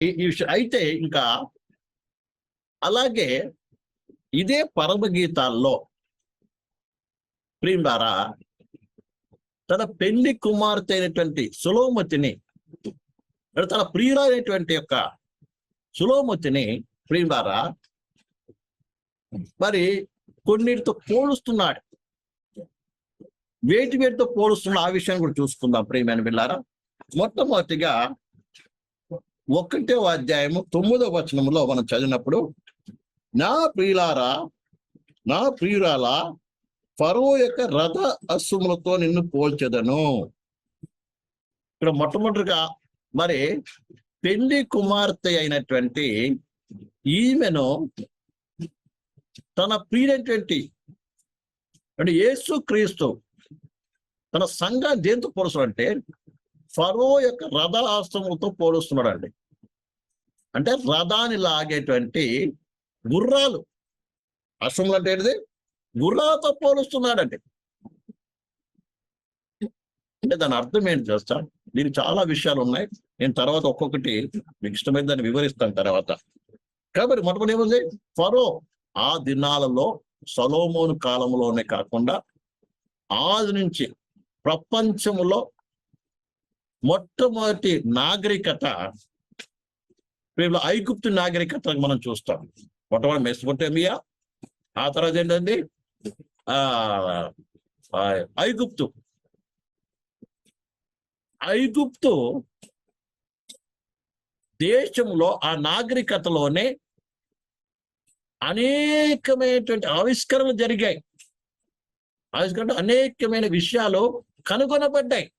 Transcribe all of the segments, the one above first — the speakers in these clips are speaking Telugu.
ఈ విషయం. అయితే ఇంకా అలాగే ఇదే పరమగీతాల్లో ప్రియుడారా తన పెళ్ళి కుమార్తె అయినటువంటి సులోమతిని తన ప్రియులైనటువంటి యొక్క సులోమతిని ప్రియుడారా మరి కొన్నిటితో పోలుస్తున్నాడు. వేటి వేటితో పోలుస్తున్న ఆ విషయాన్ని కూడా చూసుకుందాం ప్రియమైన పిల్లారా మొట్టమొదటిగా ఒకటో అధ్యాయము తొమ్మిదో వచనములో మనం చదివినప్పుడు నా ప్రియులారా నా ప్రియురాల ఫరో యొక్క రథ అశ్వములతో నిన్ను పోల్చెదను. ఇక్కడ మొట్టమొదటిగా మరి పెళ్ళి కుమార్తె అయినటువంటి ఈమెను తన ప్రియుడైనటువంటి అంటే యేసు క్రీస్తు తన సంఘాన్ని దేంతో పోలుస్తున్నాడు అంటే ఫరో యొక్క రథ ఆశ్రమంతో పోలుస్తున్నాడు అండి అంటే రథాన్ని లాగేటువంటి గుర్రాలు. అశ్వములు అంటే ఏంటిది? గుర్రాలతో పోలుస్తున్నాడండి. అంటే దాని అర్థం ఏంటి చేస్తా దీనికి చాలా విషయాలు ఉన్నాయి. నేను తర్వాత ఒక్కొక్కటి మీకు ఇష్టమైన దాన్ని వివరిస్తాను తర్వాత. కాబట్టి మొట్టమొదటి ఏముంది? ఫరో ఆ దినాలలో సలోమోను కాలంలోనే కాకుండా ఆది నుంచి ప్రపంచంలో మొట్టమొదటి నాగరికత వీళ్ళు ఐగుప్తు నాగరికత మనం చూస్తాం. మొట్టమొదటి మెస్పొటేమియా ఆ తర్వాత ఏంటండి? ఆ ఆ, ఐగుప్తు. ఐగుప్తు దేశంలో ఆ నాగరికతలోనే అనేకమైనటువంటి ఆవిష్కరణలు జరిగాయి. ఆవిష్కరణ అనేకమైన విషయాలు కనుగొనబడ్డాయి.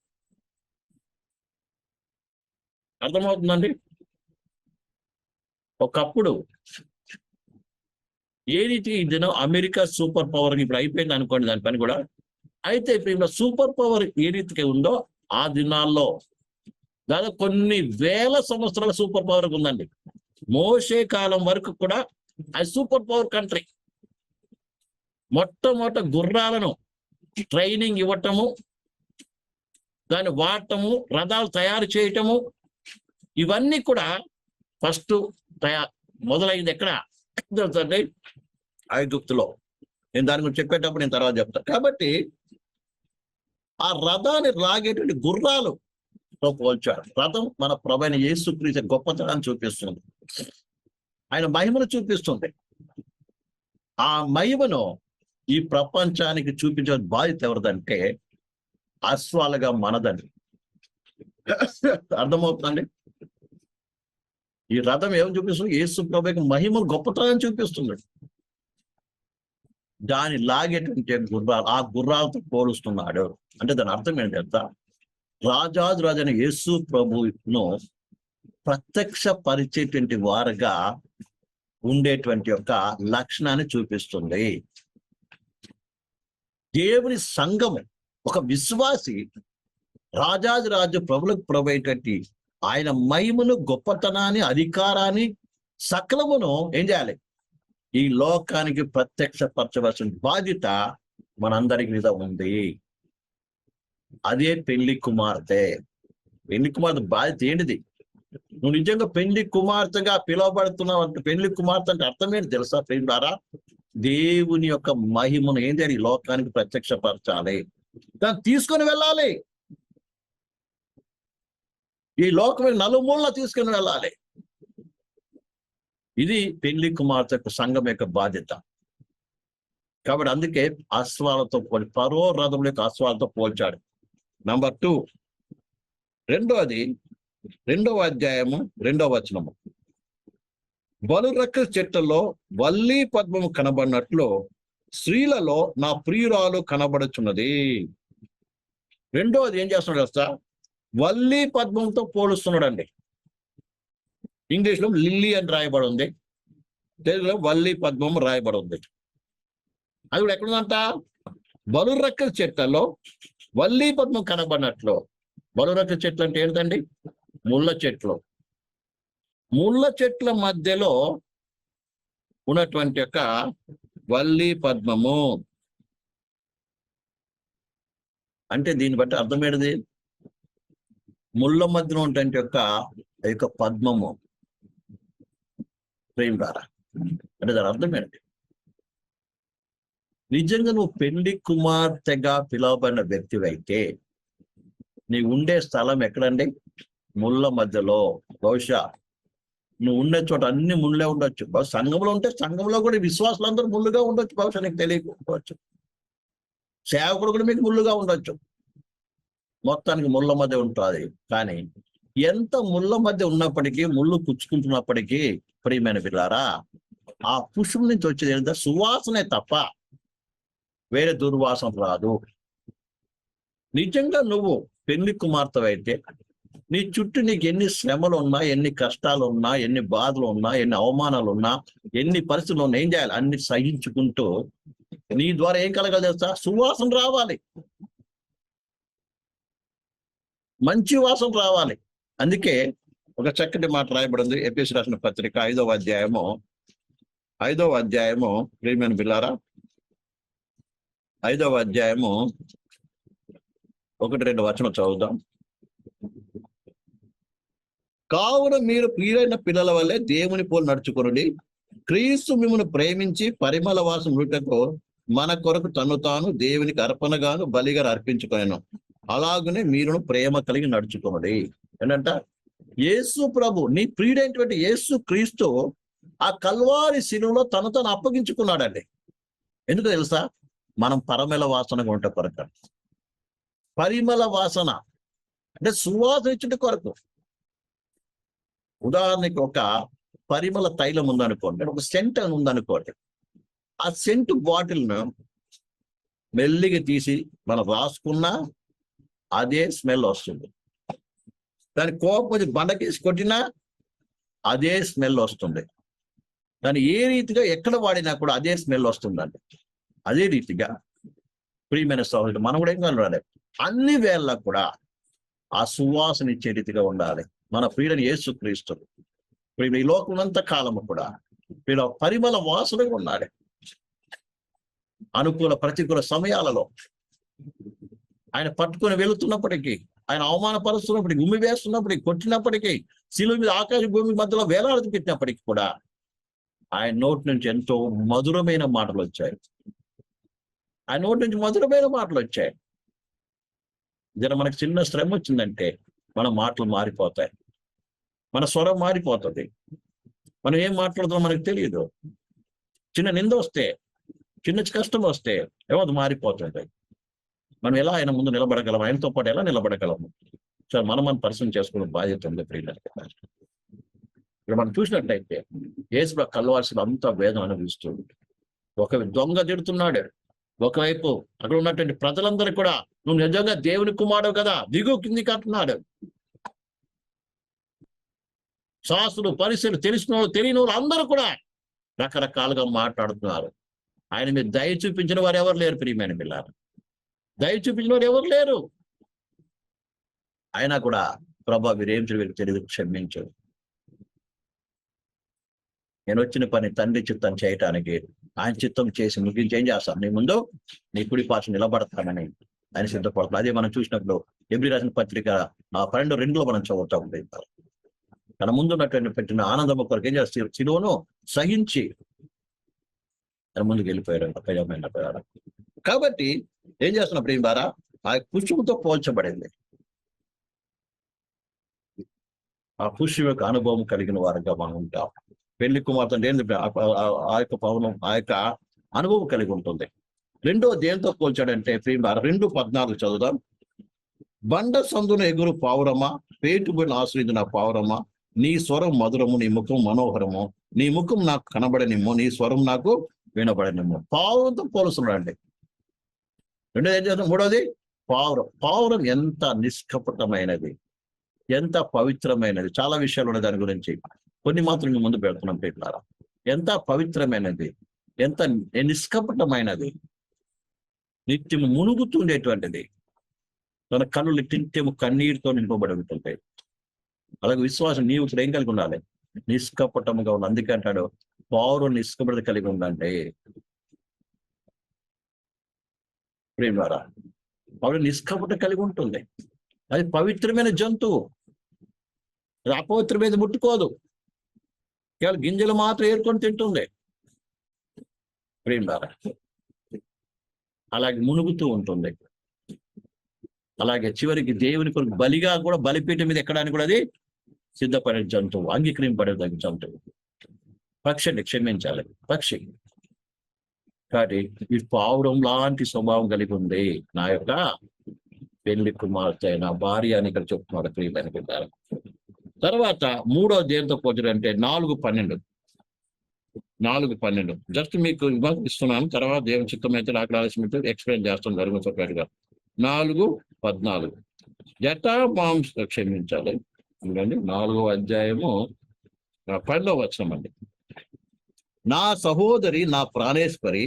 అర్థమవుతుందండి? ఒకప్పుడు ఏ రీతి ఈ దినం అమెరికా సూపర్ పవర్ ఇప్పుడు అయిపోయింది అనుకోండి దాని పని కూడా. అయితే ఇప్పుడు సూపర్ పవర్ ఏ రీతికి ఉందో ఆ దినాల్లో దాదాపు కొన్ని వేల సంవత్సరాల సూపర్ పవర్ ఉందండి. మోసే కాలం వరకు కూడా అది సూపర్ పవర్ కంట్రీ. మొట్టమొదట గుర్రాలను ట్రైనింగ్ ఇవ్వటము దాన్ని వాడటము రథాలు తయారు చేయటము ఇవన్నీ కూడా ఫస్ట్ తయారు మొదలైంది ఎక్కడ? తెలుసండి ఐగుప్తులో. నేను దాని గురించి చెప్పేటప్పుడు నేను తర్వాత చెప్తాను కాబట్టి ఆ రథాన్ని రాగేటువంటి గుర్రాలు తో పోల్చారు రథం మన ప్రభైన యేసుక్రీస్తు గొప్పతనాన్ని చూపిస్తుంది. ఆయన మహిమను చూపిస్తుంది. ఆ మహిమను ఈ ప్రపంచానికి చూపించే బాధ్యత ఎవరిదంటే అశ్వాలుగా మనదండి. అర్థమవుతుందండి? ఈ రథం ఏం చూపిస్తుంది? యేసు ప్రభుకి మహిమ గొప్పతనాన్ని చూపిస్తుంది దాని లాగేటువంటి గుర్రాలు ఆ గుర్రాలతో పోలుస్తున్నాడు. అంటే దాని అర్థం ఏంటి తెలుసా? రాజాజు రాజైన యేసు ప్రభును ప్రత్యక్ష పరిచేటువంటి వారుగా ఉండేటువంటి యొక్క లక్షణాన్ని చూపిస్తుంది. దేవుని సంఘము ఒక విశ్వాసి రాజాజు రాజు ప్రభులకు ప్రభు ఆయన మహిమను గొప్పతనాన్ని అధికారాన్ని సకలమును ఏం చేయాలి? ఈ లోకానికి ప్రత్యక్షపరచవలసిన బాధ్యత మనందరికి మీద ఉంది. అదే పెళ్ళి కుమార్తె. పెళ్ళి కుమార్తె బాధ్యత ఏంటిది? నువ్వు నిజంగా పెళ్ళి కుమార్తెగా పిలువబడుతున్నావు అంటే పెళ్ళి కుమార్తె అంటే అర్థం ఏంటి తెలుసా పెళ్ళి దేవుని యొక్క మహిమను ఏం చేయాలి? ఈ లోకానికి ప్రత్యక్షపరచాలి. దాన్ని తీసుకొని వెళ్ళాలి. ఈ లోకమే నలుమూలన తీసుకుని వెళ్ళాలి. ఇది పెళ్ళి కుమార్తెకు సంఘం యొక్క బాధ్యత. కాబట్టి అందుకే అశ్వాలతో పోలి పరో రథముల యొక్క అశ్వాలతో పోల్చాడు. నంబర్ టూ రెండవది రెండవ అధ్యాయము రెండవ వచనము. బలురక్క చెట్టులో వల్లి పద్మము కనబడినట్లు స్త్రీలలో నా ప్రియురాలు కనబడుచున్నది. రెండవది ఏం చేస్తున్నాడు సార్ వల్లి పద్మంతో పోలుస్తున్నాడు అండి ఇంగ్లీష్లో లిల్లీ అని రాయబడి ఉంది తెలుగులో వల్లి పద్మం రాయబడి ఉంది అది కూడా ఎక్కడుందంట? బలురక్క చెట్లలో వల్లి పద్మం కనబడినట్లు. బలురక్క చెట్లు అంటే ఏంటండి? ముళ్ళ చెట్లు. ముళ్ళ చెట్ల మధ్యలో ఉన్నటువంటి యొక్క వల్లి పద్మము. అంటే దీన్ని బట్టి అర్థమేంటిది ముళ్ళ మధ్యలో ఉన్నటువంటి యొక్క ఆ యొక్క పద్మము. ప్రేమ ద్వారా అంటే దాని అర్థం ఏంటి? నిజంగా నువ్వు పెళ్ళి కుమార్తెగా పిలువబడిన వ్యక్తివైతే నీ ఉండే స్థలం ఎక్కడండి? ముళ్ళ మధ్యలో. బహుశా నువ్వు ఉండే చోట అన్ని ముళ్ళే ఉండొచ్చు. సంఘంలో ఉంటే సంఘంలో కూడా విశ్వాసులందరూ ముళ్ళుగా ఉండొచ్చు. బహుశా నీకు తెలియకపోవచ్చు. సేవకుడు కూడా మీకు ముళ్ళుగా ఉండొచ్చు. మొత్తానికి ముళ్ళ మధ్య ఉంటుంది. కానీ ఎంత ముళ్ళ మధ్య ఉన్నప్పటికీ ముళ్ళు పుచ్చుకుంటున్నప్పటికీ ప్రియమైన పిల్లారా ఆ పుష్పం నుంచి వచ్చేది ఏంటంటే సువాసనే తప్ప వేరే దుర్వాసన రాదు. నిజంగా నువ్వు పెళ్ళి కుమార్తె అయితే నీ చుట్టూ నీకు ఎన్ని శ్రమలు ఉన్నా ఎన్ని కష్టాలు ఉన్నా ఎన్ని బాధలు ఉన్నా ఎన్ని అవమానాలు ఉన్నా ఎన్ని పరిస్థితులు ఉన్నా ఏం చేయాలి? అన్ని సహించుకుంటూ నీ ద్వారా ఏం కలగాలి తెలుసా? సువాసన రావాలి. మంచి వాసన రావాలి. అందుకే ఒక చక్కటి మాట రాయబడింది. ఎపిఎస్ రాసిన పత్రిక ఐదవ అధ్యాయము. ఐదవ అధ్యాయము. ప్రీమియన్ బిల్లారా ఐదవ అధ్యాయము. ఒకటి రెండు వచనం చదువుదాం. కావున మీరు ప్రియులైన పిల్లల వల్లే దేవుని పోలు నడుచుకుని క్రీస్తు మిమ్మల్ని ప్రేమించి పరిమళ వాసం నృటకు మన కొరకు తను తాను దేవునికి అర్పణగాను బలిగా అర్పించుకొనెను. అలాగనే మీరును ప్రేమ కలిగి నడుచుకోండి. ఏంటంట యేసు ప్రభు నీ ప్రియుడైనటువంటి యేసు క్రీస్తు ఆ కల్వారి శిలువలో తను తను అప్పగించుకున్నాడండి. ఎందుకు తెలుసా? మనం పరమల వాసనగా ఉంటే కొరకు. పరిమళ వాసన అంటే సువాసన ఇచ్చుట కొరకు. ఉదాహరణకి ఒక పరిమళ తైలం ఉందనుకోండి ఒక సెంట్ అని ఉందనుకోండి ఆ సెంట్ బాటిల్ను మెల్లిగా తీసి మనం రాసుకున్నా అదే స్మెల్ వస్తుంది. దాని కోపం వచ్చి బండకేసి కొట్టినా అదే స్మెల్ వస్తుంది. దాన్ని ఏ రీతిగా ఎక్కడ వాడినా కూడా అదే స్మెల్ వస్తుందండి. అదే రీతిగా ప్రియమైన సహోదరుడు మనం కూడా ఏం కలవాలి అన్ని వేళ కూడా ఆ సువాసన ఇచ్చే రీతిగా ఉండాలి. మన ప్రియుడని ఏసుక్రీస్తుడు ప్రియుడు ఈ లోకమంత కాలము కూడా వీళ్ళ పరిమళ వాసనగా ఉండాలి. అనుకూల ప్రతికూల సమయాలలో ఆయన పట్టుకొని వెళుతున్నప్పటికీ ఆయన అవమానపరుస్తున్నప్పటికీ ఉమ్మి వేస్తున్నప్పటికీ కొట్టినప్పటికీ శిలువ మీద ఆకాశ భూమి మధ్యలో వేలాడి పెట్టినప్పటికీ కూడా ఆయన నోటి నుంచి ఎంతో మధురమైన మాటలు వచ్చాయి. ఆయన నోటి నుంచి మధురమైన మాటలు వచ్చాయి. జర మనకు చిన్న శ్రమ వచ్చిందంటే మన మాటలు మారిపోతాయి. మన స్వరం మారిపోతుంది. మనం ఏం మాట్లాడుతున్నాం మనకు తెలియదు చిన్న నింద వస్తే చిన్న కష్టం వస్తే ఏమో మారిపోతుంది? మనం ఎలా ఆయన ముందు నిలబడగలం ఆయనతో పాటు ఎలా నిలబడగలము? సో మనం మనం పరిశ్రమ చేసుకునే బాధ్యత ఉంది ప్రియులకి ఇక్కడ మనం చూసినట్లయితే ఏసులో కలవాల్సిన అంత వేదన అనుభవిస్తుంది ఒక దొంగ తిడుతున్నాడు. ఒకవైపు అక్కడ ఉన్నటువంటి ప్రజలందరూ కూడా నువ్వు నిజంగా దేవుని కుమారుడు కదా దిగు కిందికి అంటున్నాడు. శాస్త్రులు పరిస్థితులు తెలిసిన వాళ్ళు తెలియని వాళ్ళు అందరూ కూడా రకరకాలుగా మాట్లాడుతున్నారు. ఆయన మీద దయ చూపించిన వారు ఎవరు లేరు ప్రియమైన పిల్లలు. దయ చూపించిన ఎవరు లేరు. అయినా కూడా ప్రభా వీరేం వీరికి తెలియదు క్షమించు నేను వచ్చిన పని తండ్రి చిత్తం చేయటానికి ఆయన చిత్తం చేసి ముగించి ఏం చేస్తాను నీ ముందు నీ కుడి పాశ నిలబడతానని ఆయన సిద్ధపడుతుంది అదే మనం చూసినప్పుడు ఎబ్రి రాసిన పత్రిక నా పన్నెండు రెండులో మనం చదువుతా ఉంటుంది తన ముందున్నటువంటి పెట్టిన ఆనందం ఒకరికి ఏం చేస్తారు శిలువను సహించి తన ముందుకు వెళ్ళిపోయారు ప్రజమైన ప్రయాణం కాబట్టి ఏం చేస్తున్నా ప్రేమ ద్వారా ఆ పుష్పంతో పోల్చబడింది. ఆ పుష్పం యొక్క అనుభవం కలిగిన వారుగా మనం ఉంటాం. పెళ్ళి కుమార్తె ఏంది? ఆ యొక్క పవనం ఆ యొక్క అనుభవం కలిగి ఉంటుంది. రెండో దేంతో పోల్చాడంటే ప్రేమ రెండు పద్నాలుగు చదువుదాం. బండ సందున ఎగురు పావురమా? పేటుబడిని ఆశ్రయించిన పావురమా? నీ స్వరం మధురము నీ ముఖం మనోహరము. నీ ముఖం నాకు కనబడనిమ్ము నీ స్వరం నాకు వినబడనిమ్ము. పావురంతో పోలుస్తున్నాడండి. రెండోది ఏం చేస్తాం మూడోది పావురం. పావురం ఎంత నిష్కపటమైనది ఎంత పవిత్రమైనది. చాలా విషయాలు ఉన్నాయి దాని గురించి. కొన్ని మాత్రం మీ ముందు పెడుతున్నాం పెట్టినారా ఎంత పవిత్రమైనది ఎంత నిష్కపటమైనది. నిత్యము మునుగుతుండేటువంటిది. తన కళ్ళు నిత్యము కన్నీరుతో నింపబడి ఉంటుంటాయి అలాగే విశ్వాసం నీవు ఇప్పుడు ఏం కలిగి ఉండాలి? నిష్కపటముగా ఉండాలి. అందుకే అంటాడు పావురం నిష్కపట కలిగి ఉండండి. ప్రేమ ద్వారా నిష్కపట కలిగి ఉంటుంది. అది పవిత్రమైన జంతువు. అది అపవిత్రమైన ముట్టుకోదు. కేవలం గింజలు మాత్రం ఏరుకొని తింటుంది. ప్రేమ అలాగే మునుగుతూ ఉంటుంది. అలాగే చివరికి దేవుని కొరకు బలిగా కూడా బలిపీఠం మీద ఎక్కడానికి కూడా అది సిద్ధపడే జంతువు అంగీకరింపడే జంతువు. పక్షి క్షమించాలి. పక్షి. కాబట్టి ఈ పావురం లాంటి స్వభావం కలిగి ఉంది నా యొక్క పెళ్ళి కుమార్తె నా భార్య అని ఇక్కడ చెప్తున్నారు ప్రియమైన పిల్లలు తర్వాత మూడో దేనితో పోటీ అంటే నాలుగు పన్నెండు. నాలుగు పన్నెండు. జస్ట్ మీకు ఇస్తున్నాను. తర్వాత దేవుని చిత్తం అయితే నాకు ఆలస్యం ఎక్స్ప్లెయిన్ చేస్తాను ధర్మ నాలుగు పద్నాలుగు. జటా మాంస క్షమించాలి. ఎందుకంటే నాలుగో అధ్యాయము పన్నెండవ వచనం అండి. నా సహోదరి నా ప్రాణేశ్వరి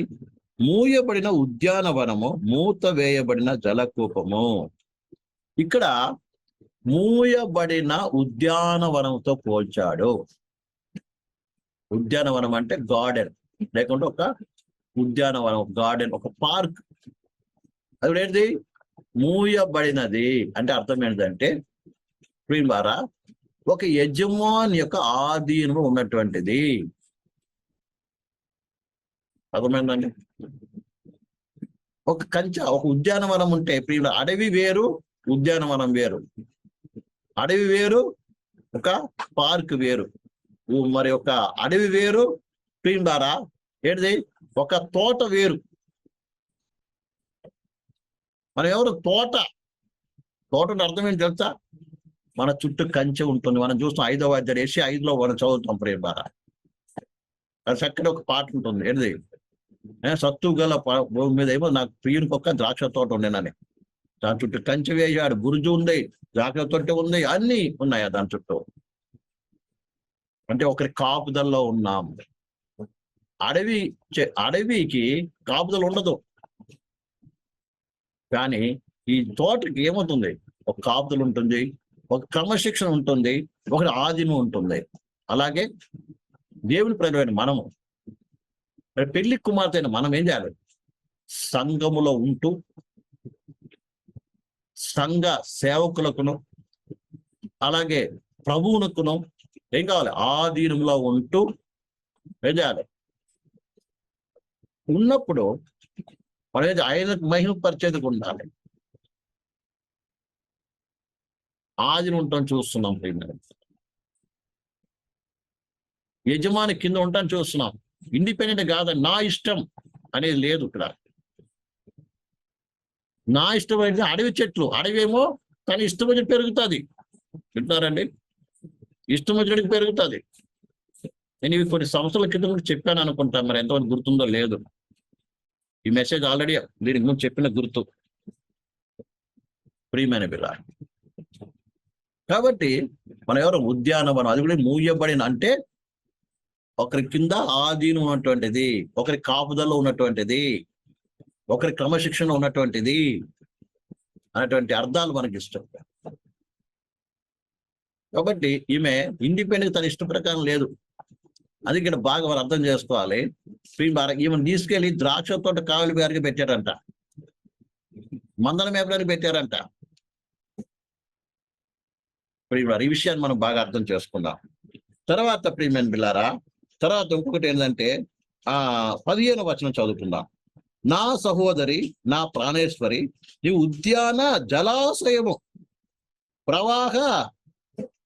మూయబడిన ఉద్యానవనము మూత వేయబడిన జలకూపము. ఇక్కడ మూయబడిన ఉద్యానవనంతో పోల్చాడు. ఉద్యానవనం అంటే గార్డెన్ లేకుంటే ఒక ఉద్యానవనం గార్డెన్ ఒక పార్క్. అది ఏంటిది మూయబడినది. అంటే అర్థం ఏంటంటే ద్వారా ఒక యజమాని యొక్క ఆధీనము ఉన్నటువంటిది. అర్థమైందండి ఒక కంచ ఒక ఉద్యానవనం ఉంటే ప్రియుల అడవి వేరు ఉద్యానవనం వేరు. అడవి వేరు ఒక పార్క్ వేరు. మరి ఒక అడవి వేరు ప్రియుడారా ఏంటిది? ఒక తోట వేరు. మనం ఎవరు? తోట. తోట అర్థం ఏంటి తెలుసా? మన చుట్టూ కంచె ఉంటుంది. మనం చూస్తాం ఐదవ అధ్యాయం వేసి ఐదులో మనం చదువుతాం ప్రేమ అది చక్కటి ఒక పాట ఉంటుంది. ఏంటిది? సత్తు గల భూమి మీద ఏమో నాకు ప్రియునికి ఒక్క ద్రాక్ష తోట ఉండేనని. దాని చుట్టూ కంచె వేసాడు బురుజు ఉంది ద్రాక్ష తోట ఉంది అన్ని ఉన్నాయా దాని చుట్టూ. అంటే ఒకరి కాపుదల్లో ఉన్నాం. అడవి అడవికి కాపుదల ఉండదు. కానీ ఈ తోటకి ఏమవుతుంది? ఒక కాపుదల ఉంటుంది ఒక క్రమశిక్షణ ఉంటుంది ఒకటి ఆధీనం ఉంటుంది. అలాగే దేవుని ప్రజలైన మనము. మరి పెళ్ళి కుమార్తె మనం ఏం చేయాలి? సంఘములో ఉంటూ సంఘ సేవకులకును అలాగే ప్రభువునకును ఏం కావాలి? ఆధీనంలో ఉంటూ ఏం చేయాలి? ఉన్నప్పుడు మనం ఆయనకు మహిమ పరిచేందుకు ఉండాలి. ఆదిని ఉంటాం చూస్తున్నాం. యజమాని కింద ఉంటాను చూస్తున్నాం. ఇండిపెండెంట్ కాదు నా ఇష్టం అనేది లేదు ఇక్కడ. నా ఇష్టం అడవి చెట్లు. అడవి ఏమో తన ఇష్టం వచ్చిన పెరుగుతుంది. వింటున్నారండి? ఇష్టం వచ్చినట్టు పెరుగుతుంది. నేను ఇవి కొన్ని సంవత్సరాల క్రితం కూడా చెప్పాను అనుకుంటాను మరి ఎంతమంది గుర్తుందో లేదు. ఈ మెసేజ్ ఆల్రెడీ దీనికి ముందు చెప్పిన గుర్తు. ప్రియమైన పిల్ల కాబట్టి మనం ఎవరు ఉద్యానవనం అది కూడా మూయబడిన అంటే ఒకరి కింద ఆధీనం ఉన్నటువంటిది ఒకరి కాపుదల ఉన్నటువంటిది ఒకరి క్రమశిక్షణ ఉన్నటువంటిది అనేటువంటి అర్థాలు మనకి ఇష్టం. కాబట్టి ఈమె ఇండిపెండెంట్ తన ఇష్ట ప్రకారం లేదు. అది ఇక్కడ బాగా మనం అర్థం చేసుకోవాలి. ఈమె తీసుకెళ్ళి ద్రాక్ష తోట కావలి గారికి పెట్టారంట. మందల మేపడానికి పెట్టారంట. ప్రియులారా, ఈ విషయాన్ని మనం బాగా అర్థం చేసుకుందాం. తర్వాత ప్రియమైన బిల్లారా తర్వాత ఇంకొకటి ఏంటంటే ఆ పదిహేను వచనం చదువుకుందాం. నా సహోదరి నా ప్రాణేశ్వరి నీ ఉద్యాన జలాశయము ప్రవాహ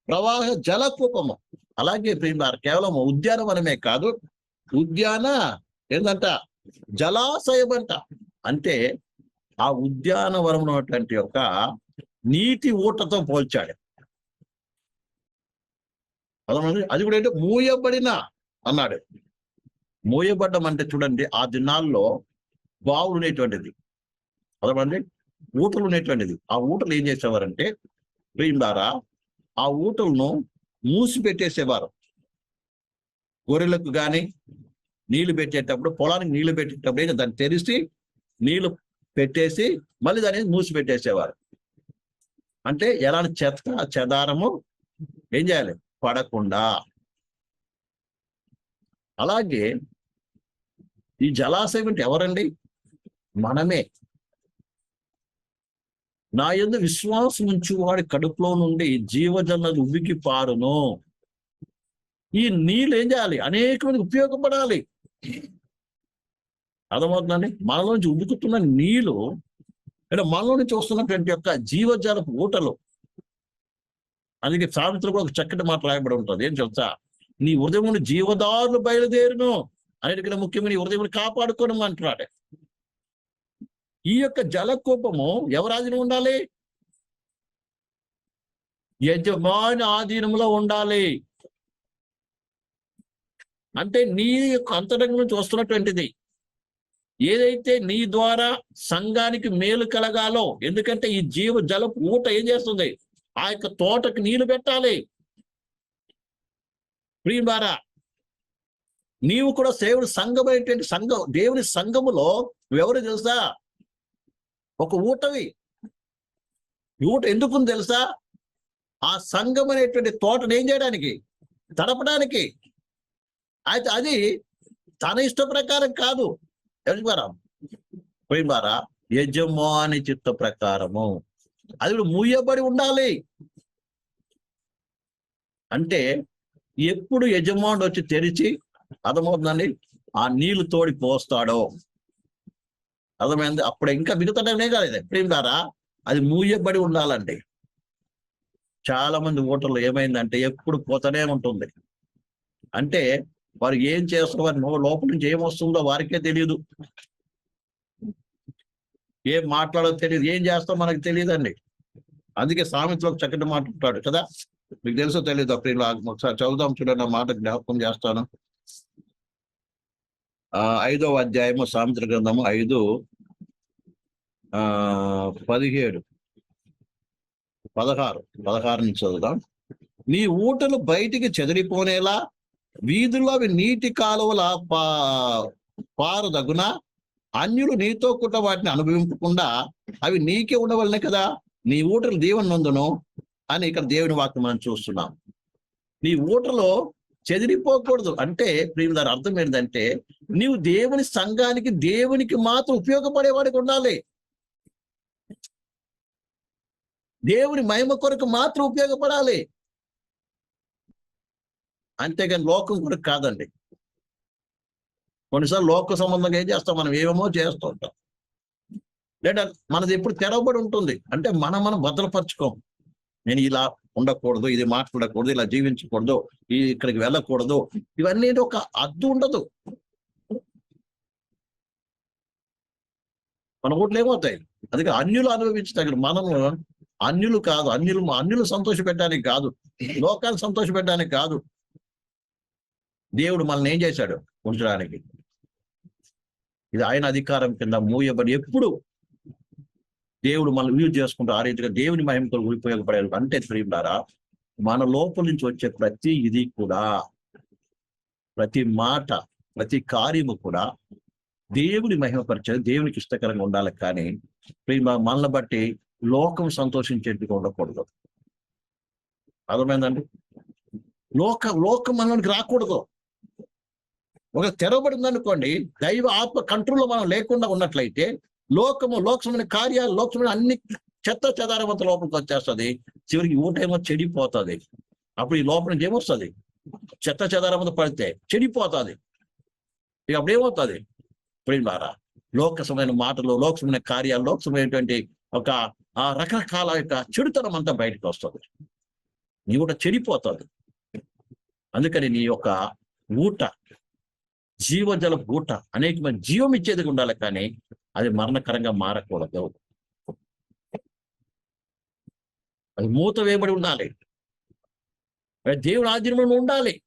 ప్రవాహ జలకూపము. అలాగే కేవలం ఉద్యానవనమే కాదు ఉద్యాన ఏంటంట జలాశయం అంట అంటే ఆ ఉద్యానవనం అటువంటి యొక్క నీటి ఊటతో పోల్చాడు. అది కూడా ఏంటంటే మూయబడిన అన్నాడు. మోయబడ్డం అంటే చూడండి ఆ దినాల్లో బావులు ఉండేటువంటిది అర్థమండి ఊటలు ఉండేటువంటిది ఆ ఊటలు ఏం చేసేవారంటే ద్వారా ఆ ఊటలను మూసి పెట్టేసేవారు గొర్రెలకు కానీ నీళ్ళు పెట్టేటప్పుడు పొలానికి నీళ్ళు పెట్టేటప్పుడు ఏంటి దాన్ని తెరిచి నీళ్ళు పెట్టేసి మళ్ళీ దాన్ని మూసి పెట్టేసేవారు అంటే ఎలాంటి చెత్త చెదారము ఏం చేయాలి? పడకుండా. అలాగే ఈ జలాశయం అంటే ఎవరండి? మనమే. నా యందు విశ్వాసం ఉంచి వాడి కడుపులో నుండి జీవజన్నలు ఉవ్వికి పారును. ఈ నీళ్ళు ఏం చేయాలి? అనేక మందికి ఉపయోగపడాలి. అర్థమవుతుందండి? మనలో నుంచి ఉబ్బుకుతున్న నీళ్ళు అంటే మనలో నుంచి వస్తున్నటువంటి యొక్క జీవజాలపు ఊటలు. అందుకే సామెతలు కూడా ఒక చక్కటి మాట రాయబడి ఉంటుంది. ఏం చెప్తా నీ హృదయమును జీవదారులు బయలుదేరును అన్నిటికన్నా ముఖ్యమైన నీ హృదయమును కాపాడుకోను అంటున్నాడు. ఈ యొక్క జలకోపము ఎవరి ఉండాలి? యజమాని ఆధీనంలో ఉండాలి. అంటే నీ యొక్క అంతరంగం నుంచి వస్తున్నటువంటిది. ఏదైతే నీ ద్వారా సంఘానికి మేలు కలగాలో ఎందుకంటే ఈ జీవ జల ఊట ఏం చేస్తుంది? ఆ యొక్క తోటకు నీళ్ళు పెట్టాలి. ప్రియులారా నీవు కూడా దేవుడి సంఘమైనటువంటి సంఘం దేవుని సంఘములో ఎవరు తెలుసా? ఒక ఊటవి. ఊట ఎందుకు తెలుసా? ఆ సంఘం అనేటువంటి తోటను ఏం చేయడానికి? తడపడానికి. అయితే అది తన ఇష్ట ప్రకారం కాదు. ఎవరిమారా ప్రేమారా యజమాని చిత్త ప్రకారము. అది మూయబడి ఉండాలి. అంటే ఎప్పుడు యజమానుడు వచ్చి తెరిచి అర్థమవుతుందండి? ఆ నీళ్ళు తోడి పోస్తాడో. అర్థమైంది? అప్పుడు ఇంకా మిగతా టైం కాలేదు. ప్రేమారా అది మూయబడి ఉండాలండి. చాలా మంది ఓటర్లు ఏమైందంటే ఎప్పుడు పోతనే ఉంటుంది. అంటే వారు ఏం చేస్తున్నారు లోపల నుంచి ఏం వస్తుందో వారికే తెలియదు ఏం మాట్లాడదో తెలియదు ఏం చేస్తాం మనకు తెలియదండి అందుకే సామెతలో చక్కటి మాట ఉంటాడు కదా? మీకు తెలుసో తెలియదు అప్పుడు ఒకసారి చదువుదాం చూడండి నా మాట జ్ఞాపకం చేస్తాను. ఆ ఐదో అధ్యాయము సామిత్ర గ్రంథము ఐదు ఆ పదిహేడు. పదహారు పదహారు నుంచి చదువుదాం. నీ ఊటలు బయటికి చెదిరిపోనేలా వీధుల్లో అవి నీటి కాలువల పా పారదగున అన్యులు నీతో కుట్ట వాటిని అనుభవించకుండా అవి నీకే ఉండవలనే కదా? నీ ఊటలు దీవెన నందును. అని ఇక్కడ దేవుని వాక్యం మనం చూస్తున్నాం. నీ ఊటలో చెదిరిపోకూడదు. అంటే ప్రియుల దాని అర్థం ఏంటంటే నీవు దేవుని సంఘానికి దేవునికి మాత్రం ఉపయోగపడేవాడికి ఉండాలి. దేవుని మహిమ కొరకు మాత్రం ఉపయోగపడాలి. అంతేగాని లోకం కొరకు కాదండి. కొన్నిసార్లు లోక సంబంధంగా ఏం చేస్తాం? మనం ఏమేమో చేస్తూ ఉంటాం. లేదా మనది ఎప్పుడు తెరవబడి ఉంటుంది. అంటే మనం మనం భద్రపరచుకోం. నేను ఇలా ఉండకూడదు ఇది మాట్లాడకూడదు ఇలా జీవించకూడదు ఈ ఇక్కడికి వెళ్ళకూడదు. ఇవన్నీ ఒక అద్దు ఉండదు. మన ఓట్లు ఏమవుతాయి? అందుకే అన్యులు అనుభవించదగిన మనము అన్యులు కాదు అన్యులు అన్యులు సంతోష పెట్టడానికి కాదు లోకాన్ని సంతోష పెట్టడానికి కాదు. దేవుడు మనల్ని ఏం చేశాడు? ఉంచడానికి. ఇది ఆయన అధికారం కింద మూయబడి ఎప్పుడు దేవుడు మనల్ని యూజ్ చేసుకుంటూ ఆ రీతిగా దేవుని మహిమతో ఉపయోగపడేది అంటే ప్రియులారా మన లోపల నుంచి వచ్చే ప్రతి ఇది కూడా ప్రతి మాట ప్రతి కార్యము కూడా దేవుని మహిమపరిచేది దేవునికి ఇష్టకరంగా ఉండాలి కానీ ప్రేమ మనల్ని బట్టి లోకం సంతోషించేట్టుగా ఉండకూడదు. అర్థమైందండి? లోక లోకం మనలోనికి రాకూడదు. ఒక తెరవబడింది అనుకోండి దైవ ఆత్మ కంట్రోల్లో మనం లేకుండా ఉన్నట్లయితే లోకము లోకమైన కార్యాలు లోకమైన అన్ని చెత్త చెదారమంత లోపలికి వచ్చేస్తుంది. చివరికి ఊటేమో చెడిపోతుంది. అప్పుడు ఈ లోపల నుంచి ఏమొస్తుంది? చెత్త చెదారమంత పడితే చెడిపోతుంది. ఇక అప్పుడు ఏమవుతుంది? ప్రియులారా లోకసమైన మాటలు లోకసమైన కార్యాలు లోకసమైనటువంటి ఒక ఆ రకరకాల యొక్క చెడుతనం అంతా బయటకు వస్తుంది. నీ ఊట చెడిపోతుంది. అందుకని నీ యొక్క ఊట జీవజల ఊట అనేకమైన జీవం ఇచ్చేది ఉండాలి కానీ అది మరణకరంగా మారకూడదు. అది మూత వేయబడి ఉండాలి. దేవుడు దేవుని ఆధీనంలో ఉండాలి.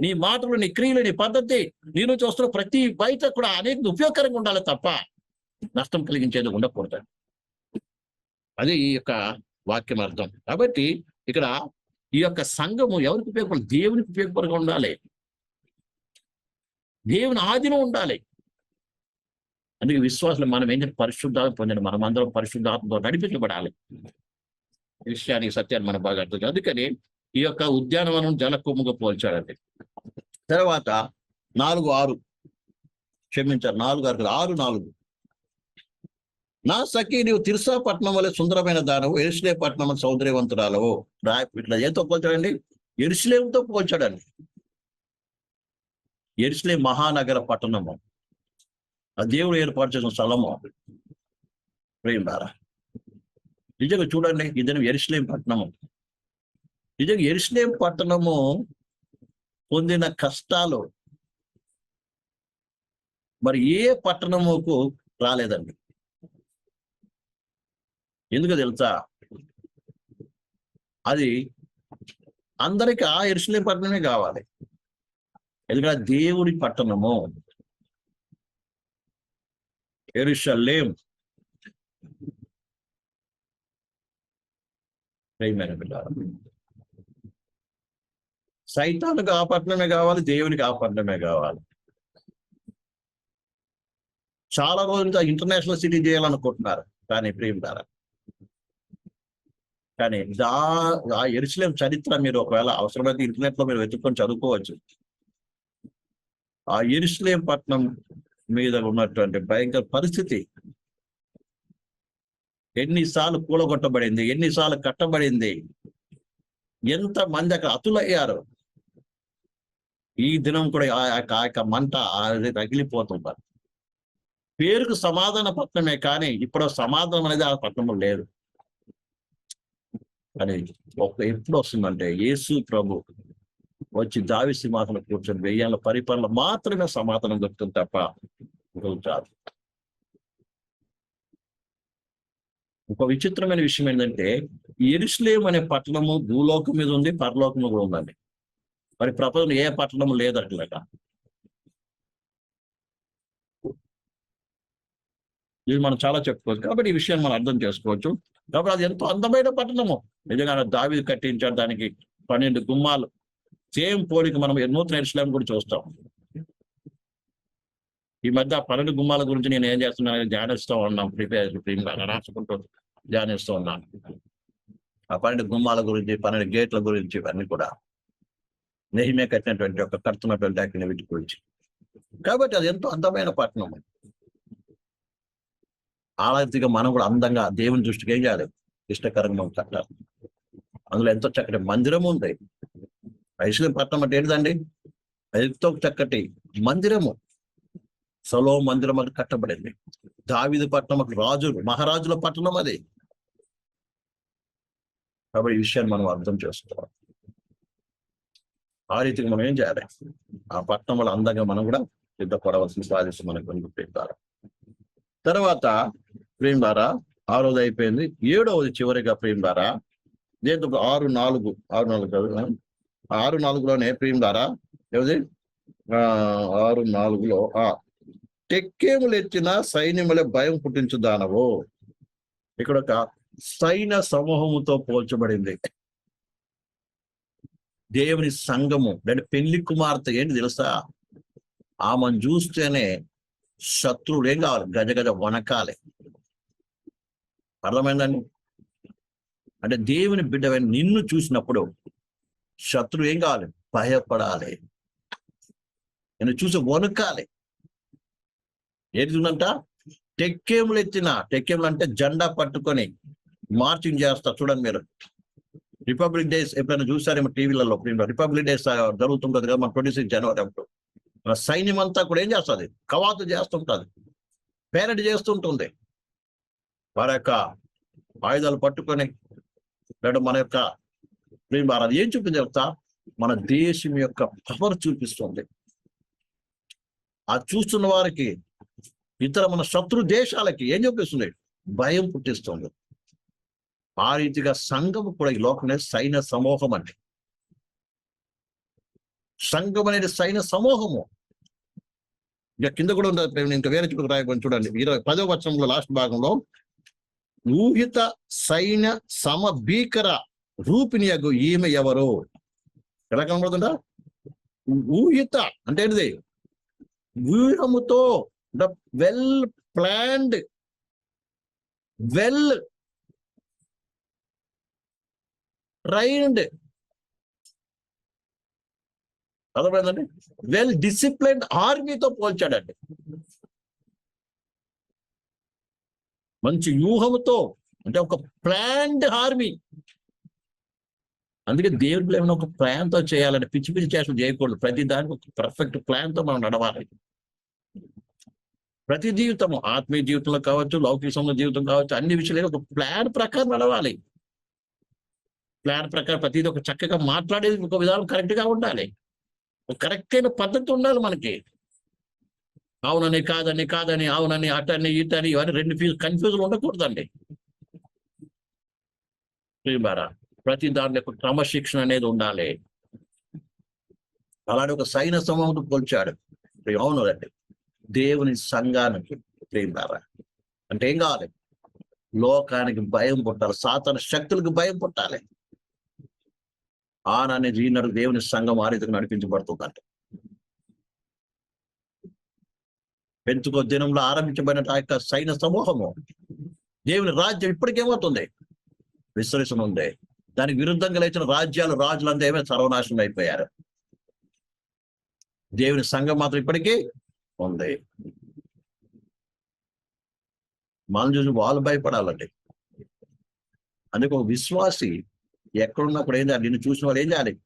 నీ మాటలు నీ క్రియలు నీ పద్ధతి నీ నుంచి వస్తున్న ప్రతి బయట కూడా అనేక ఉపయోగకరంగా ఉండాలి తప్ప నష్టం కలిగించేది ఉండకూడదు. అది ఈ యొక్క వాక్యం అర్థం. కాబట్టి ఇక్కడ ఈ యొక్క సంఘము ఎవరికి ఉపయోగపడాలి దేవునికి ఉపయోగపడగా ఉండాలి. దేవుని ఆధీనం ఉండాలి. అందుకే విశ్వాసం మనం ఏంటంటే పరిశుద్ధాత్మ పొందండి. మనం అందరం పరిశుద్ధాత్మతో నడిపించబడాలి. విషయానికి సత్యాన్ని మనం బాగా అర్థం అందుకని ఈ యొక్క ఉద్యానవనం జలకొమ్ముగా పోల్చాడండి. తర్వాత నాలుగు ఆరు. క్షమించారు నాలుగు ఆరు ఆరు నాలుగు. నా సఖి నీవు తిరుసాపట్నం వల్ల సుందరమైన దానవు ఎరుసలే పట్నం సౌందర్యవంతురాలవు. రాయ ఇట్లా ఏతో పోల్చాడండి? ఎరుసలేంతో పోల్చాడండి. ఎరుసలే మహానగర పట్టణము. ఆ దేవుడు ఏర్పాటు చేసిన స్థలము ప్రేమారా నిజంగా చూడండి ఇద్దరు ఎరుసలేం పట్టణము. నిజంగా ఎరుసలేం పట్టణము పొందిన కష్టాలు మరి ఏ పట్టణముకు రాలేదండి. ఎందుకు తెలుసా? అది అందరికి ఆ ఎరుసలేం పట్టణమే కావాలి. ఎందుకంటే దేవుడి పట్టణము. ఎరుషలేం. సైతానికి ఆ పట్టణమే కావాలి దేవునికి ఆ పట్టణమే కావాలి. చాలా రోజులుగా ఇంటర్నేషనల్ సిటీ చేయాలనుకుంటున్నారు కానీ ప్రేమ కానీ దా ఆ ఎరుసలేం చరిత్ర మీరు ఒకవేళ అవసరమైతే ఇంటర్నెట్లో మీరు వెతుక్కొని చదువుకోవచ్చు. ఆ ఎరుసలేం పట్నం మీద ఉన్నటువంటి భయంకర పరిస్థితి. ఎన్నిసార్లు కూలగొట్టబడింది ఎన్నిసార్లు కట్టబడింది ఎంత మంది అక్కడ అతులయ్యారు. ఈ దినం కూడా ఆ యొక్క- ఆ యొక్క మంట అది పేరుకు సమాధాన పట్టణమే కానీ ఇప్పుడు సమాధానం అనేది ఆ పట్టణంలో లేదు. అని ఒక ఎప్పుడు వస్తుందంటే యేసు ప్రభు వచ్చి దావి సింహాసనం కూర్చొని వెయ్యాల పరిపాలన మాత్రమే సమాధానం దొరుకుతుంది తప్ప కాదు. ఒక విచిత్రమైన విషయం ఏంటంటే ఎరుస్లేం అనే పట్టణము భూలోకం మీద ఉంది పరలోకం కూడా ఉందండి. మరి ప్రపంచం ఏ పట్టణము లేదు అట్లాగా. ఇది మనం చాలా చెప్పుకోవచ్చు. కాబట్టి ఈ విషయాన్ని మనం అర్థం చేసుకోవచ్చు. కాబట్టి అది ఎంతో అందమైన పట్టణము. నిజంగా దావి కట్టించాడు దానికి పన్నెండు గుమ్మాలు. సేమ్ పోలిక మనం నూతన ఎరుసలేం కూడా చూస్తాం. ఈ మధ్య పన్నెండు గుమ్మాల గురించి నేను ఏం చేస్తున్నాను ధ్యానిస్తూ ఉన్నాం. ప్రిపేర్ రాసుకుంటూ ధ్యానిస్తూ ఉన్నాను ఆ పన్నెండు గుమ్మాల గురించి పన్నెండు గేట్ల గురించి ఇవన్నీ కూడా నెహిమే కట్టినటువంటి ఒక కడుతున్నటువంటి అగ్ని వీటి గురించి. కాబట్టి అది ఎంతో అందమైన పట్టణం. ఆలతిగా మనం కూడా అందంగా దేవుని దృష్టికి ఏం చేయాలి? ఇష్టకరంగా కట్టాలి. అందులో ఎంతో చక్కటి మందిరం ఉంది. ఐశ్వర్యం పట్టణం అంటే ఏంటిదండి? ఎంతో చక్కటి మందిరము. సలో మందిరం అది కట్టబడింది. దావిది పట్టణం రాజు మహారాజుల పట్టణం అది. కాబట్టి ఈ విషయాన్ని మనం అర్థం చేసుకోవాలి. ఆ రీతికి మనం ఏం చేయాలి? ఆ పట్టణంలో అందంగా మనం కూడా సిద్ధపడవలసిన సాధిస్తూ మనకు కనిపెట్టారు తర్వాత ప్రేమ్ ద్వారా ఆరోది అయిపోయింది. ఏడవది చివరిగా ప్రేమ్ ద్వారా దీంతో ఆరు నాలుగు ఆరు నాలుగు ఆరు నాలుగులోనే ప్రియం ద్వారా ఏమిది ఆరు నాలుగులో ఆ. టెక్కేములు ఎత్తిన సైన్యములే భయం పుట్టించు దానవు. ఇక్కడ ఒక సైన్య సమూహముతో పోల్చబడింది. దేవుని సంఘము అంటే పెళ్ళి కుమార్తె ఏంటి తెలుసా? ఆమెను చూస్తేనే శత్రువులు ఏం కావాలి? గజ గజ వనకాలి. అర్థమైందండి? అంటే దేవుని బిడ్డమైన నిన్ను చూసినప్పుడు శత్రువు ఏం కావాలి? భయపడాలి. నేను చూసి వణుకాలి. ఏది ఉందంట? టెక్కేములు ఎత్తిన. టెక్కేములు అంటే జెండా పట్టుకొని మార్చింగ్ చేస్తా. చూడండి మీరు. రిపబ్లిక్ డేస్ ఎప్పుడైనా చూసారేమో టీవీలలో? రిపబ్లిక్ డేస్ జరుగుతుంటుంది కదా మన ట్వంటీ సిక్స్ జనవరి అప్పుడు. మన సైన్యం అంతా కూడా ఏం చేస్తుంది? కవాతు చేస్తుంటుంది. పేరడి చేస్తుంటుంది. వారి యొక్క ఆయుధాలు పట్టుకొని లేదా మన యొక్క అది ఏం చూపింది చెప్తా మన దేశం యొక్క పవర్ చూపిస్తుంది. ఆ చూస్తున్న వారికి ఇతర మన శత్రు దేశాలకి ఏం చూపిస్తుంది భయం పుట్టిస్తుంది. ఆ రీతిగా సంఘం కూడా ఈ లోకమే సైన్య సమూహం అండి. సంఘం అనేది సైన్య సమూహము. ఇక కింద కూడా ఉంది ఇంకా వేరే చుట్టూ రాయబడి చూడండి. ఇరవై పదో వచనంలో లాస్ట్ భాగంలో ఊహిత సైన్య సమభీకర రూపిణియగు ఈమె ఎవరు? ఎలా కనబడుతుందా? ఊహిత అంటే ఏంటిది? వ్యూహముతో వెల్ ప్లాన్డ్ వెల్ ట్రైన్డ్. అర్థమైందండి? వెల్ డిసిప్లైన్డ్ ఆర్మీతో పోల్చాడండి. మంచి వ్యూహముతో అంటే ఒక ప్లాన్డ్ ఆర్మీ. అందుకే దేవుడి ఏమైనా ఒక ప్లాన్తో చేయాలని పిచ్చి పిచ్చి చేసిన చేయకూడదు. ప్రతి దానికి ఒక పర్ఫెక్ట్ ప్లాన్తో మనం నడవాలి. ప్రతి జీవితము ఆత్మీయ జీవితంలో కావచ్చు లౌకిక జీవితం కావచ్చు అన్ని విషయాలు ఒక ప్లాన్ ప్రకారం నడవాలి. ప్లాన్ ప్రకారం ప్రతిదీ ఒక చక్కగా మాట్లాడేది ఒక విధానం కరెక్ట్గా ఉండాలి. కరెక్ట్ అయిన పద్ధతి ఉండాలి మనకి. అవునని కాదని కాదని అవునని అటని ఇటని ఇవన్నీ రెండు ఫీజు కన్ఫ్యూజన్ ఉండకూడదండి. బారా ప్రతి దాంట్లో యొక్క క్రమశిక్షణ అనేది ఉండాలి. అలాంటి ఒక సైన సమూహం కొలిచాడు. అవును రండి దేవుని సంఘానికి ప్రేమారా అంటే ఏం కావాలి? లోకానికి భయం పుట్టాలి. సాతాన శక్తులకు భయం పుట్టాలి. ఆననే జీనరు దేవుని సంఘం ఆ రీతిగా నడిపించబడుతుందంట పెంచుకో దినంలో ఆరంభించబడిన ఆ యొక్క సైన సమూహము దేవుని రాజ్యం ఇప్పటికేమవుతుంది విశ్లేషణ ఉంది. దానికి విరుద్ధంగా లేచిన రాజ్యాలు రాజులంతా ఏమైనా సర్వనాశనం అయిపోయారు. దేవుని సంఘం మాత్రం ఇప్పటికీ ఉంది. మనం చూసి వాళ్ళు భయపడాలండి. అందుకే ఒక విశ్వాసి ఎక్కడున్నప్పుడు ఏం చేయాలి? నిన్ను చూసిన వాళ్ళు ఏం చేయాలి?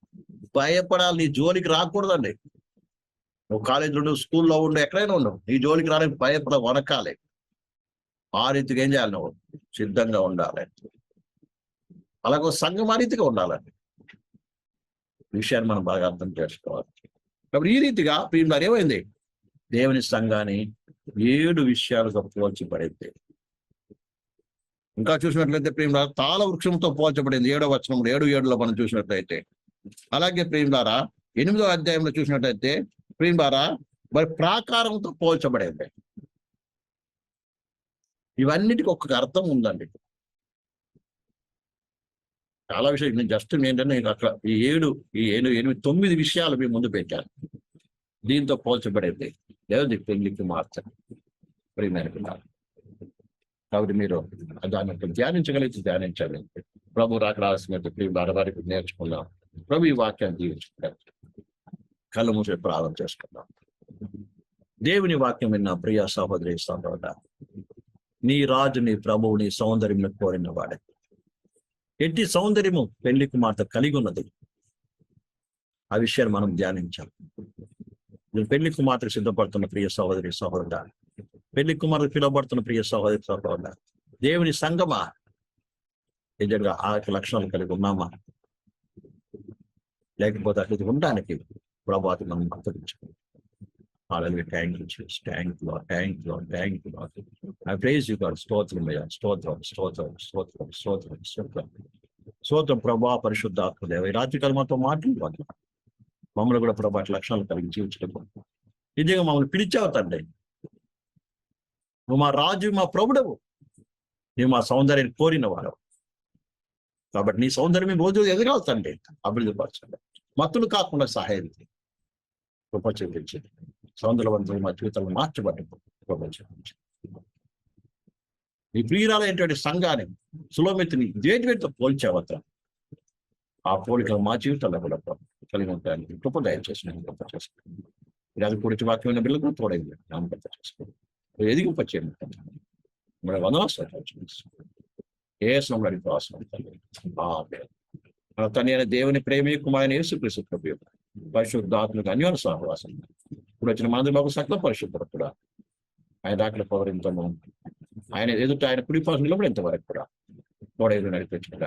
భయపడాలి. నీ జోలికి రాకూడదండి. నువ్వు కాలేజీలో ఉండు స్కూల్లో ఉండు ఎక్కడైనా ఉండవు నీ జోలికి రావడానికి భయపడ వనకాలి. ఆ రీతిగా ఏం చేయాలి నువ్వు? సిద్ధంగా ఉండాలి. అలాగే సంఘం ఆ రీతిగా ఉండాలండి. విషయాన్ని మనం బాగా అర్థం చేసుకోవాలి. కాబట్టి ఈ రీతిగా ప్రియులారు ఏమైంది? దేవుని సంఘాన్ని ఏడు విషయాలుగా పోల్చబడింది ఇంకా చూసినట్లయితే ప్రియులారా తాళ వృక్షంతో పోల్చబడింది ఏడో వచనంలో ఏడు ఏడులో మనం చూసినట్లయితే. అలాగే ప్రియులారా ఎనిమిదో అధ్యాయంలో చూసినట్లయితే ప్రియులారా మరి ప్రాకారంతో పోల్చబడింది. ఇవన్నిటికీ ఒక్కొక్క అర్థం ఉందండి. చాలా విషయాలు నేను జస్ట్ ఏంటంటే నేను అక్కడ ఈ ఏడు ఈ ఏడు ఎనిమిది తొమ్మిది విషయాలు మీ ముందు పెట్టాను. దీంతో పోల్చబడేది లేదు పెళ్ళికి మార్చండి. ప్రియమైన పిల్లలు కాబట్టి మీరు దాన్ని ధ్యానించగలిగితే ధ్యానించండి. ప్రభు రాక రాసినట్టు ప్రియుల వారికి నేర్చుకుందాం. ప్రభు ఈ వాక్యాన్ని జీవించుకుంటాం కళ్ళు మూసి ప్రారంభం చేసుకుందాం. దేవుని వాక్యం విన్న ప్రియ సహోదరి సహోదర నీ రాజు నీ ప్రభువు నీ సౌందర్యం కోరిన వాడే. ఎట్టి సౌందర్యము పెళ్ళి కుమార్తె కలిగి ఉన్నది ఆ విషయాన్ని మనం ధ్యానించాలి. పెళ్ళి కుమార్తెకు సిద్ధపడుతున్న ప్రియ సహోదరి సహోదర పెళ్ళి కుమార్తె పిలువబడుతున్న ప్రియ సహోదరి సహోదర దేవుని సంగమా? నిజంగా ఆ యొక్క లక్షణాలు కలిగి ఉన్నామా? లేకపోతే అట్లా ఉండడానికి ప్రభావం మనం గుర్తించాలి అలాగే ట్యాంక్ you, లో ట్యాంక్లో ట్యాంక్లో you, Lord. Thank you, Lord. స్తోత్రం అయ్యా స్తోత్రం స్తోత్రం స్తోత్రం స్తోత్రం స్తోత్రం స్తోత్రం ప్రభా పరిశుద్ధాత్మ దేవ ఈ రాత్రికాలం మాతో మాట్లాడు మమ్మల్ని కూడా ప్రభా లక్షణాలు కలిగి జీవించడం. నిజంగా మమ్మల్ని పిలిచావు తండ్రి. నువ్వు మా రాజు మా ప్రభుడవు. నువ్వు మా సౌందర్యాన్ని కోరిన వారు కాబట్టి నీ సౌందర్యం రోజు ఎదగాలి తండ్రి. అభివృద్ధి పరచండి. మత్తులు కాకుండా సహాయం చేయి. కృప చూపించండి. సౌందర్యవంతులు మా జీవితాలను మార్చబడి ఈ ప్రియురాలైనటువంటి సంఘాన్ని సులోమితిని దేనితో పోల్చావత ఆ పోలికలు మా జీవితాల్లో కూడా కలిగి ఉంటాయని కృప దయచేసిన గొప్ప చేసుకోండి అది కూడిచి వాక్యమైన బిల్లు కూడా తోడైంది గొప్ప చేసుకోండి ఎదిగింప చేయండి మన వందనాలు ఏ సమయంలో అవసరం మన తని అయిన దేవుని ప్రేమి కుమారుని యేసుక్రీస్తు ప్రభు పరిశుద్ధాత్మక అన్యోన్య సహవాసం. ఇప్పుడు వచ్చిన మందిలోకి సకల పరిశుద్ధుడు కూడా. ఆయన దాఖల పౌరింతము ఆయన ఎదుట ఆయన కుడి పాసంలో కూడా గోడ ఎదురు తోడేది నడిపించిన